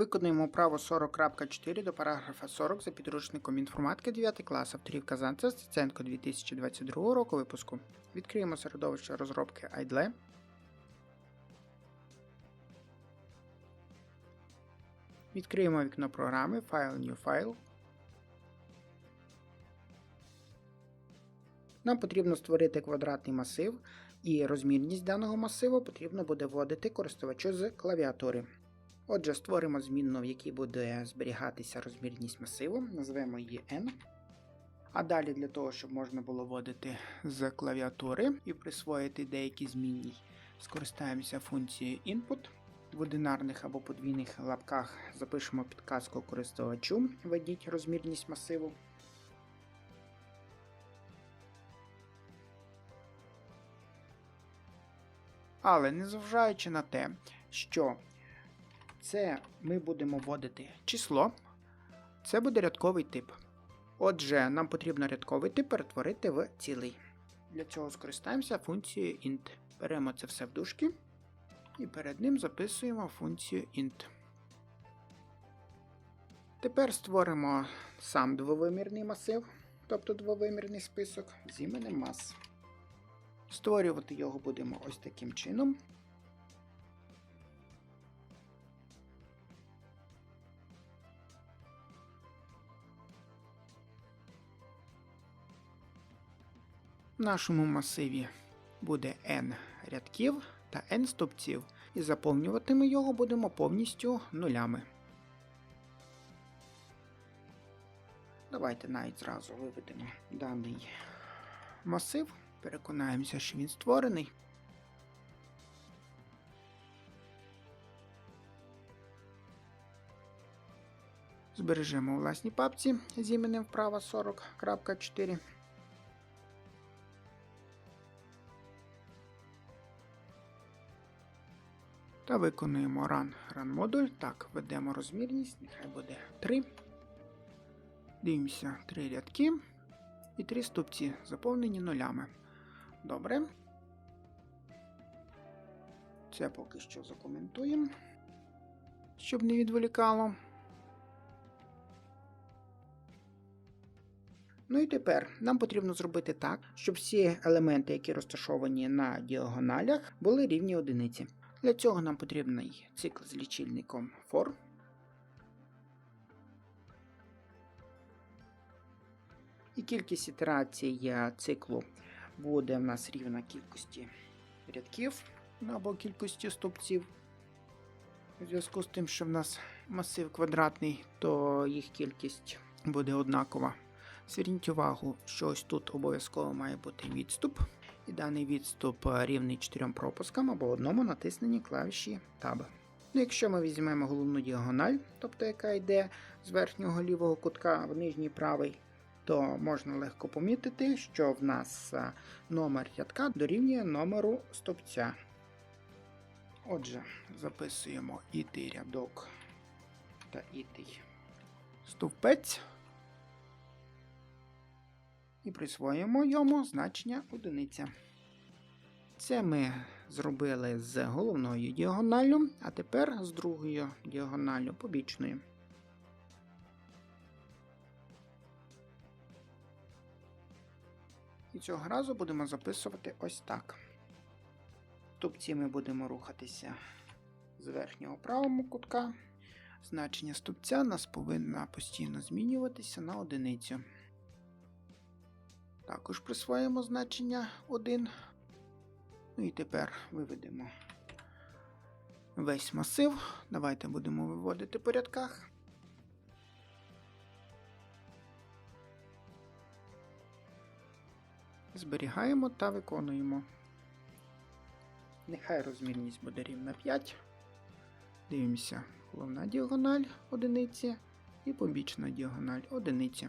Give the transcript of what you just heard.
Виконуємо право 40.4 до параграфа 40 за підручником інформатики 9 клас авторів Казанця Стеценко 2022 року випуску. Відкриємо середовище розробки IDLE. Відкриємо вікно програми File New File. Нам потрібно створити квадратний масив, і розмірність даного масиву потрібно буде вводити користувачу з клавіатури. Отже, створимо змінну, в якій буде зберігатися розмірність масиву, назвемо її n. А далі для того, щоб можна було вводити з клавіатури і присвоїти деякі змінні, скористаємося функцією input. В одинарних або подвійних лапках запишемо підказку користувачу, введіть розмірність масиву. Але незважаючи на те, що це ми будемо вводити число, це буде рядковий тип. Отже, нам потрібно рядковий тип перетворити в цілий. Для цього скористаємося функцією int. Беремо це все в дужки і перед ним записуємо функцію int. Тепер створимо сам двовимірний масив, тобто двовимірний список з іменем мас. Створювати його будемо ось таким чином. В нашому масиві буде n рядків та n стовпців, і заповнювати ми його будемо повністю нулями. Давайте навіть зразу виведемо даний масив, переконаємося, що він створений. Збережемо у власній папці з іменем вправа 40.4. Та виконуємо run run модуль. Так, введемо розмірність, нехай буде 3. Дивимося 3 рядки і 3 ступці, заповнені нулями. Добре. Це поки що закоментуємо, щоб не відволікало. Ну і тепер нам потрібно зробити так, щоб всі елементи, які розташовані на діагоналях, були рівні одиниці. Для цього нам потрібний цикл з лічильником for. І кількість ітерацій циклу буде в нас рівна кількості рядків або кількості стовпців. У зв'язку з тим, що в нас масив квадратний, то їх кількість буде однакова. Зверніть увагу, що ось тут обов'язково має бути відступ. І даний відступ рівний 4 пропускам або одному натисненні клавіші Tab. Ну, Якщо ми візьмемо головну діагональ, тобто яка йде з верхнього лівого кутка в нижній правий, то можна легко помітити, що в нас номер рядка дорівнює номеру стопця. Отже, записуємо ітий рядок та ітий стовпець і присвоїмо йому значення одиниця. Це ми зробили з головною діагоналлю, а тепер з другою діагоналлю побічною. І цього разу будемо записувати ось так. В ступці ми будемо рухатися з верхнього правого кутка. Значення ступця нас повинно постійно змінюватися на одиницю. Також присвоїмо значення 1. Ну і тепер виведемо весь масив. Давайте будемо виводити по рядках. Зберігаємо та виконуємо. Нехай розмірність буде рівна 5. Дивимося головна діагональ одиниці і побічна діагональ одиниці.